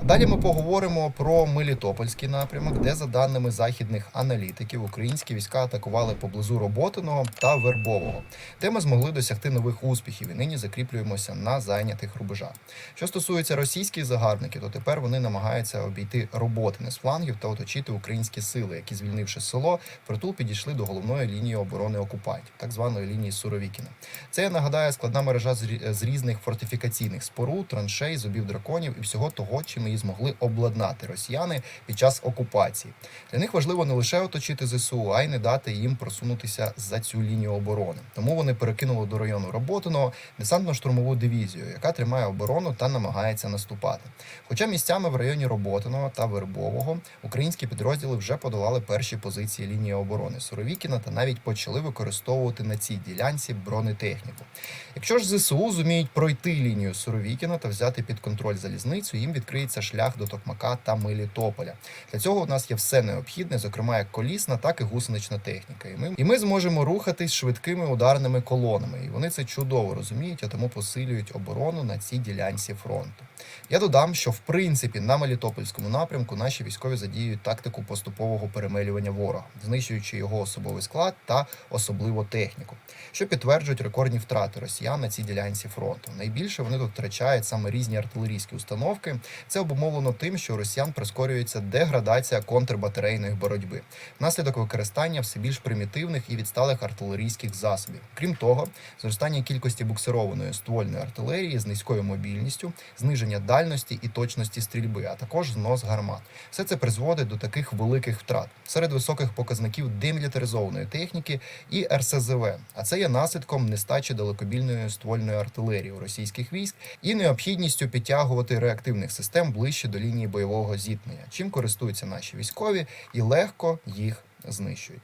Далі ми поговоримо про Мелітопольський напрямок, де, за даними західних аналітиків, українські війська атакували поблизу Роботиного та Вербового, де ми змогли досягти нових успіхів і нині закріплюємося на зайнятих рубежах. Що стосується російських загарбників, то тепер вони намагаються обійти Роботине з флангів та оточити українські сили, які, звільнивши село, притул підійшли до головної лінії оборони окупантів, так званої лінії Суровікіна. Це я нагадаю складна мережа з різних фортифікаційних споруд, траншей, зубів драконів і всього того, чим її змогли обладнати росіяни під час окупації. Для них важливо не лише оточити ЗСУ, а й не дати їм просунутися за цю лінію оборони. Тому вони перекинули до району Роботиного десантно-штурмову дивізію, яка тримає оборону та намагається наступати. Хоча місцями в районі Роботиного та Вербового українські підрозділи вже подолали перші позиції лінії оборони Суровікіна та навіть почали використовувати на цій ділянці бронетехніку. Якщо ж ЗСУ зуміють пройти лінію Суровікіна та взяти під контроль залізницю, їм відкриється шлях до Токмака та Мелітополя. Для цього у нас є все необхідне, зокрема як колісна, так і гусенична техніка. І ми, і ми зможемо рухатись швидкими ударними колонами. І вони це чудово розуміють, а тому посилюють оборону на цій ділянці фронту. Я додам, що в принципі на Мелітопольському напрямку наші військові задіюють тактику поступового перемелювання ворога, знищуючи його особовий склад та особливо техніку, що підтверджують рекордні втрати росіян на цій ділянці фронту. Найбільше вони тут втрачають саме різні артилерійські установки. Це обумовлено тим, що у росіян прискорюється деградація контрбатарейної боротьби внаслідок використання все більш примітивних і відсталих артилерійських засобів. Крім того, зростання кількості буксированої ствольної артилерії з низькою мобільністю, зниження дальності і точності стрільби, а також знос гармат. Все це призводить до таких великих втрат серед високих показників демілітаризованої техніки і РСЗВ. А це є наслідком нестачі далекобільної ствольної артилерії у російських військ і необхідністю підтягувати реактивних систем ближче до лінії бойового зіткнення, чим користуються наші військові і легко їх знищують.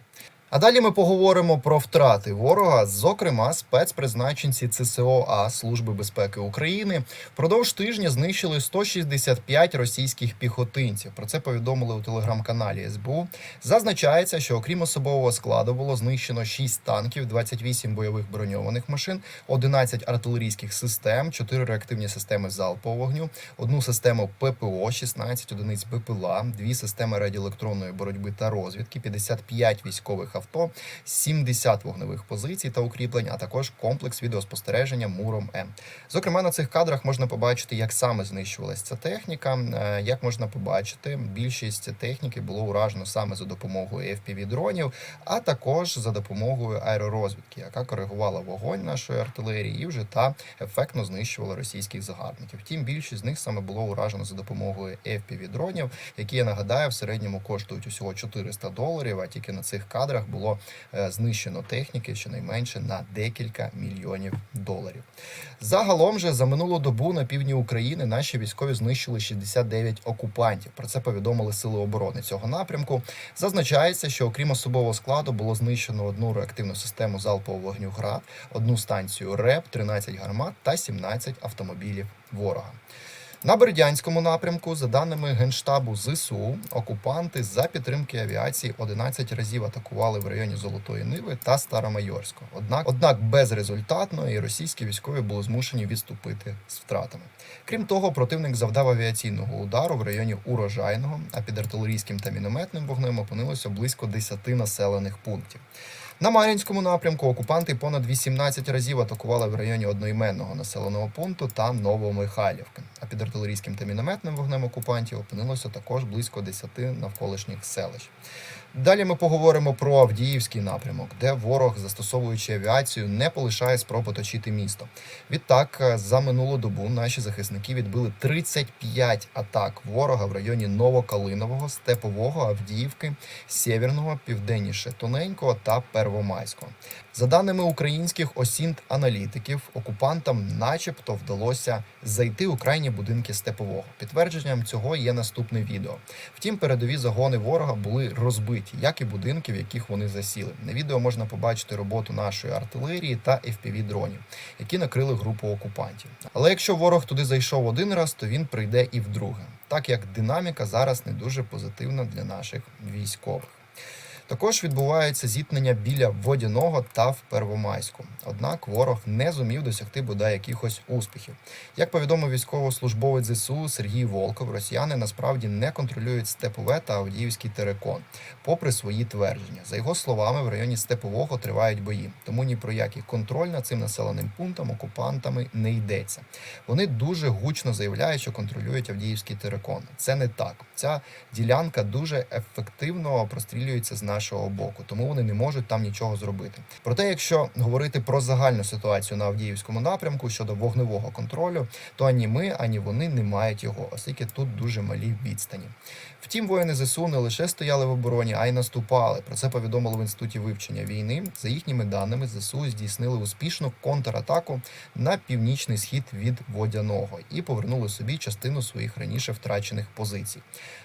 А далі ми поговоримо про втрати ворога, зокрема спецпризначенці ЦСОА Служби безпеки України впродовж тижня знищили 165 російських піхотинців. Про це повідомили у телеграм-каналі СБУ. Зазначається, що окрім особового складу було знищено 6 танків, 28 бойових броньованих машин, 11 артилерійських систем, 4 реактивні системи залпового вогню, одну систему ППО, 16 одиниць БПЛА, дві системи радіоелектронної боротьби та розвідки, 55 військових авто, 70 вогневих позицій та укріплень, а також комплекс відеоспостереження Муром М. Зокрема, на цих кадрах можна побачити, як саме знищувалася ця техніка. Е, Як можна побачити, більшість техніки було уражено саме за допомогою fpv дронів, а також за допомогою аеророзвідки, яка коригувала вогонь нашої артилерії і вже та ефектно знищувала російських загарбників. Втім, більшість з них саме було уражено за допомогою fpv дронів, які я нагадаю в середньому коштують усього 400 доларів. А тільки на цих кадрах було е, знищено техніки щонайменше на декілька мільйонів доларів. Загалом же за минулу добу на півдні України наші військові знищили 69 окупантів. Про це повідомили сили оборони цього напрямку. Зазначається, що окрім особового складу було знищено одну реактивну систему залпового вогню ГРАД, одну станцію РЕП, 13 гармат та 17 автомобілів ворога. На Бердянському напрямку, за даними Генштабу ЗСУ, окупанти за підтримки авіації 11 разів атакували в районі Золотої Ниви та Старомайорського. Однак, однак безрезультатно і російські військові були змушені відступити з втратами. Крім того, противник завдав авіаційного удару в районі Урожайного, а під артилерійським та мінометним вогнем опинилося близько 10 населених пунктів. На Мар'їнському напрямку окупанти понад 18 разів атакували в районі одноіменного населеного пункту та Новомихайлівки. А під артилерійським та мінометним вогнем окупантів опинилося також близько 10 навколишніх селищ. Далі ми поговоримо про Авдіївський напрямок, де ворог, застосовуючи авіацію, не полишає спроб оточити місто. Відтак, е, за минулу добу наші захисники відбили 35 атак ворога в районі Новокалинового, Степового, Авдіївки, Сєвєрного, Південніше Тоненького та Первомайського. За даними українських осінт аналітиків, окупантам, начебто, вдалося зайти у крайні будинки Степового. Підтвердженням цього є наступне відео. Втім, передові загони ворога були розбиті, як і будинки, в яких вони засіли. На відео можна побачити роботу нашої артилерії та fpv дронів, які накрили групу окупантів. Але якщо ворог туди зайшов один раз, то він прийде і вдруге, так як динаміка зараз не дуже позитивна для наших військових. Також відбувається зіткнення біля водяного та в Первомайську. Однак ворог не зумів досягти бодай якихось успіхів. Як повідомив військовослужбовець ЗСУ Сергій Волков, росіяни насправді не контролюють Степове та Авдіївський терекон, попри свої твердження. За його словами, в районі Степового тривають бої, тому ні про який контроль над цим населеним пунктом окупантами не йдеться. Вони дуже гучно заявляють, що контролюють Авдіївський терекон. Це не так. Ця ділянка дуже ефективно прострілюється з нашого боку, тому вони не можуть там нічого зробити. Проте, якщо говорити про загальну ситуацію на Авдіївському напрямку щодо вогневого контролю, то ані ми, ані вони не мають його, оскільки тут дуже малі відстані. Втім, воїни ЗСУ не лише стояли в обороні, а й наступали. Про це повідомили в інституті вивчення війни. За їхніми даними, ЗСУ здійснили успішну контратаку на північний схід від водяного і повернули собі частину своїх раніше втрачених позицій.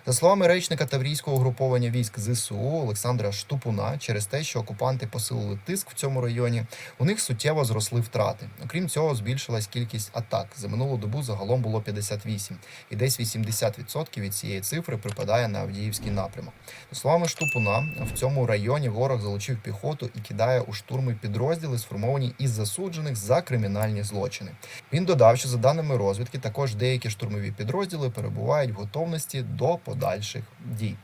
За словами речника Таврійського угруповання військ ЗСУ Олександра Штупуна, через те, що окупанти посилили тиск в цьому районі, у них суттєво зросли втрати. Окрім цього, збільшилась кількість атак. За минулу добу загалом було 58, і десь 80% від цієї цифри припадає на Авдіївський напрямок. За словами Штупуна, в цьому районі ворог залучив піхоту і кидає у штурми підрозділи, сформовані із засуджених за кримінальні злочини. Він додав, що за даними розвідки, також деякі штурмові підрозділи перебувають в готовності до подальших дій.